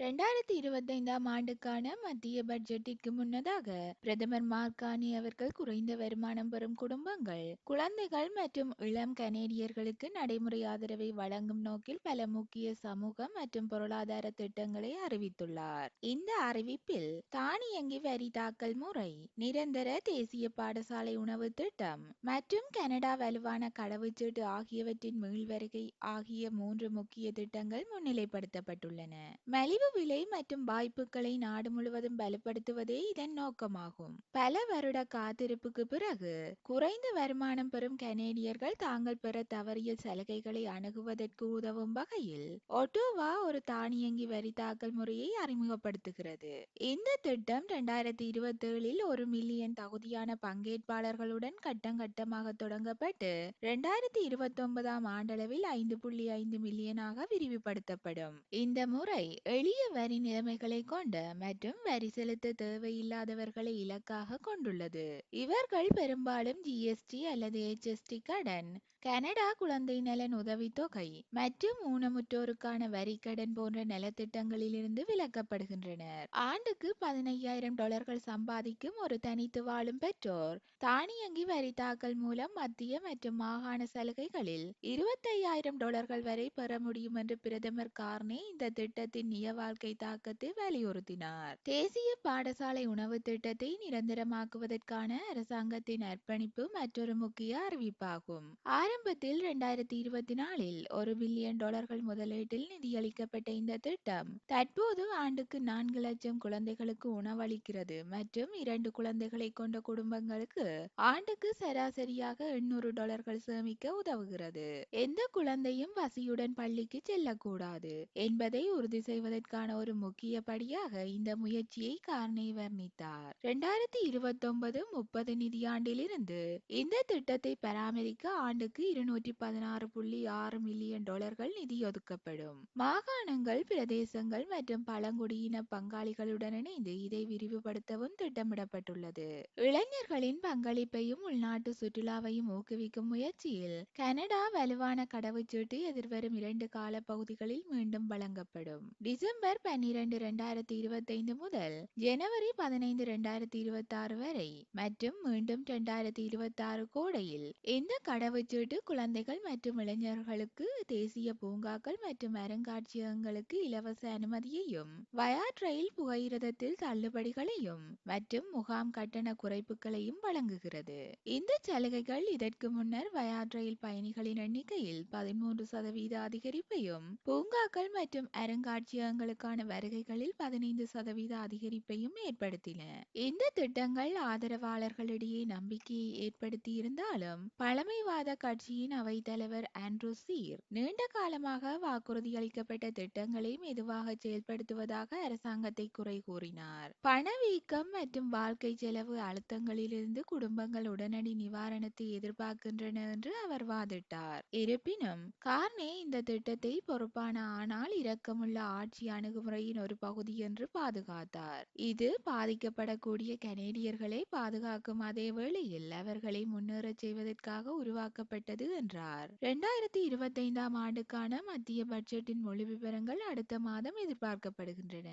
இரண்டாயிரத்தி இருபத்தைந்தாம் ஆண்டுக்கான மத்திய பட்ஜெட்டிற்கு முன்னதாக பிரதமர் மார்கானி அவர்கள் குறைந்த வருமானம் பெறும் குடும்பங்கள் குழந்தைகள் மற்றும் இளம் கனேடியர்களுக்கு நடைமுறை ஆதரவை வழங்கும் நோக்கில் பல முக்கிய சமூக மற்றும் பொருளாதார திட்டங்களை அறிவித்துள்ளார். இந்த அறிவிப்பில் தானியங்கி வரி தாக்கல் முறை நிரந்தர தேசிய பாடசாலை உணவு திட்டம் மற்றும் கனடா வலுவான கடவுச்சீட்டு ஆகியவற்றின் மீள்வருகை ஆகிய மூன்று முக்கிய திட்டங்கள் முன்னிலைப்படுத்தப்பட்டுள்ளன. மலிவு விலை மற்றும் வாய்ப்புகளை நாடு முழுவதும் பலப்படுத்துவதே இதன் நோக்கமாகும். பல வருட காத்திருப்புக்கு பிறகு குறைந்த வருமானம் பெறும் கனேடியர்கள் தாங்கள் பெற தவறிய சலுகைகளை அணுகுவதற்கு உதவும் வகையில் ஒட்டோவா ஒரு தானியங்கி வரி தாக்கல் முறையை அறிமுகப்படுத்துகிறது. இந்த திட்டம் இரண்டாயிரத்தி இருபத்தி ஏழில் ஒரு மில்லியன் தகுதியான பங்கேற்பாளர்களுடன் கட்டம் கட்டமாக தொடங்கப்பட்டு இரண்டாயிரத்தி இருபத்தி ஒன்பதாம் ஆண்டளவில் ஐந்து புள்ளி ஐந்து மில்லியனாக விரிவுபடுத்தப்படும். இந்த முறை எளிய வரி நிலைமைகளை கொண்ட மற்றும் வரி செலுத்த தேவையில்லாதவர்களை இலக்காக கொண்டுள்ளது. இவர்கள் பெரும்பாலும் ஜிஎஸ்டி அல்லது ஹெச்எஸ்டி கடன் கனடா குழந்தை நலன் உதவித்தொகை மற்றும் ஊனமுற்றோருக்கான வரி கடன் போன்ற நலத்திட்டங்களிலிருந்து விலக்கப்படுகின்றனர். ஆண்டுக்கு பதினையாயிரம் டாலர்கள் சம்பாதிக்கும் ஒரு தனித்து வாழும் பெற்றோர் தானியங்கி வரி தாக்கல் மூலம் மத்திய மற்றும் மாகாண சலுகைகளில் இருபத்தையாயிரம் டாலர்கள் வரை பெற முடியும் என்று பிரதமர் கார்னே இந்த திட்டத்தின் நியவா வாழ்க்கை தாக்கத்தை வலியுறுத்தினார். தேசிய பாடசாலை உணவு திட்டத்தை நிரந்தரமாக்குவதற்கான அரசாங்கத்தின் அர்ப்பணிப்பு மற்றொரு முக்கிய அறிவிப்பாகும். ஆரம்பத்தில் இரண்டாயிரத்தி இருபத்தி நாலில் ஒரு பில்லியன் டாலர்கள் முதலீட்டில் நிதியளிக்கப்பட்ட இந்த திட்டம் தற்போது ஆண்டுக்கு நான்கு லட்சம் குழந்தைகளுக்கு உணவளிக்கிறது மற்றும் இரண்டு குழந்தைகளை கொண்ட குடும்பங்களுக்கு ஆண்டுக்கு சராசரியாக எண்ணூறு டாலர்கள் சேமிக்க உதவுகிறது. எந்த குழந்தையும் பசியுடன் பள்ளிக்கு செல்லக்கூடாது என்பதை உறுதி செய்வதற்காக செய்வதற்கான ஒரு முக்கிய படியாக இந்த முயற்சியை கார்னே வர்ணித்தார். இரண்டாயிரத்தி இருபத்தி ஒன்பது முப்பது நிதியாண்டிலிருந்து இந்த திட்டத்தை பராமரிக்க ஆண்டுக்கு இருநூற்றி பதினாறு புள்ளி ஆறு மில்லியன் டாலர்கள் நிதி ஒதுக்கப்படும். மாகாணங்கள் பிரதேசங்கள் மற்றும் பழங்குடியின பங்காளிகளுடன் இணைந்து இதை விரிவுபடுத்தவும் திட்டமிடப்பட்டுள்ளது. இளைஞர்களின் பங்களிப்பையும் உள்நாட்டு சுற்றுலாவையும் ஊக்குவிக்கும் முயற்சியில் கனடா வலுவான கடவுச்சீட்டு எதிர்வரும் இரண்டு கால பகுதிகளில் மீண்டும் வழங்கப்படும். டிசம்பர் டிசம்பர் பன்னிரண்டு இரண்டாயிரத்தி இருபத்தைந்து முதல் ஜனவரி பதினைந்து இரண்டாயிரத்தி இருபத்தி ஆறு வரை மற்றும் மீண்டும் இரண்டாயிரத்தி இருபத்தி ஆறு கோடையில் இந்த கடவுச்சீட்டு குழந்தைகள் மற்றும் இளைஞர்களுக்கு தேசிய பூங்காக்கள் மற்றும் அருங்காட்சியகங்களுக்கு இலவச அனுமதியையும் வயாட் ரயில் புகையிரதத்தில் தள்ளுபடிகளையும் மற்றும் முகாம் கட்டண குறைப்புகளையும் வழங்குகிறது. இந்த சலுகைகள் இதற்கு முன்னர் வயாட் ரயில் பயணிகளின் எண்ணிக்கையில் பதிமூன்று சதவீத அதிகரிப்பையும் பூங்காக்கள் மற்றும் அருங்காட்சியகங்கள் அருங்காட்சியகங்களுக்கான வருகைகளில் பதினைந்து சதவீத அதிகரிப்பையும் ஏற்படுத்தின. இந்த திட்டங்கள் ஆதரவாளர்களிடையே நம்பிக்கையை ஏற்படுத்தி இருந்தாலும் பழமைவாத கட்சியின் அவைத்தலைவர் ஆண்ட்ரூ சீர் நீண்ட காலமாக வாக்குறுதி அளிக்கப்பட்ட திட்டங்களை மெதுவாக செயல்படுத்துவதாக அரசாங்கத்தை குறை கூறினார். பணவீக்கம் மற்றும் வாழ்க்கை செலவு அழுத்தங்களிலிருந்து குடும்பங்கள் உடனடி நிவாரணத்தை எதிர்பார்க்கின்றன என்று அவர் வாதிட்டார். இருப்பினும் கார்னே இந்த திட்டத்தை பொறுப்பான ஆனால் இரக்கமுள்ள ஆட்சி அணுகுமுறையின் ஒரு பகுதி என்று பாதுகாத்தார். இது பாதிக்கப்படக்கூடிய கனேடியர்களை பாதுகாக்கும் அதே வேளையில் அவர்களை முன்னேறச் செய்வதற்காக உருவாக்கப்பட்டது என்றார். இரண்டாயிரத்தி இருபத்தைந்தாம் ஆண்டுக்கான மத்திய பட்ஜெட்டின் மொழி விவரங்கள் அடுத்த மாதம் எதிர்பார்க்கப்படுகின்றன.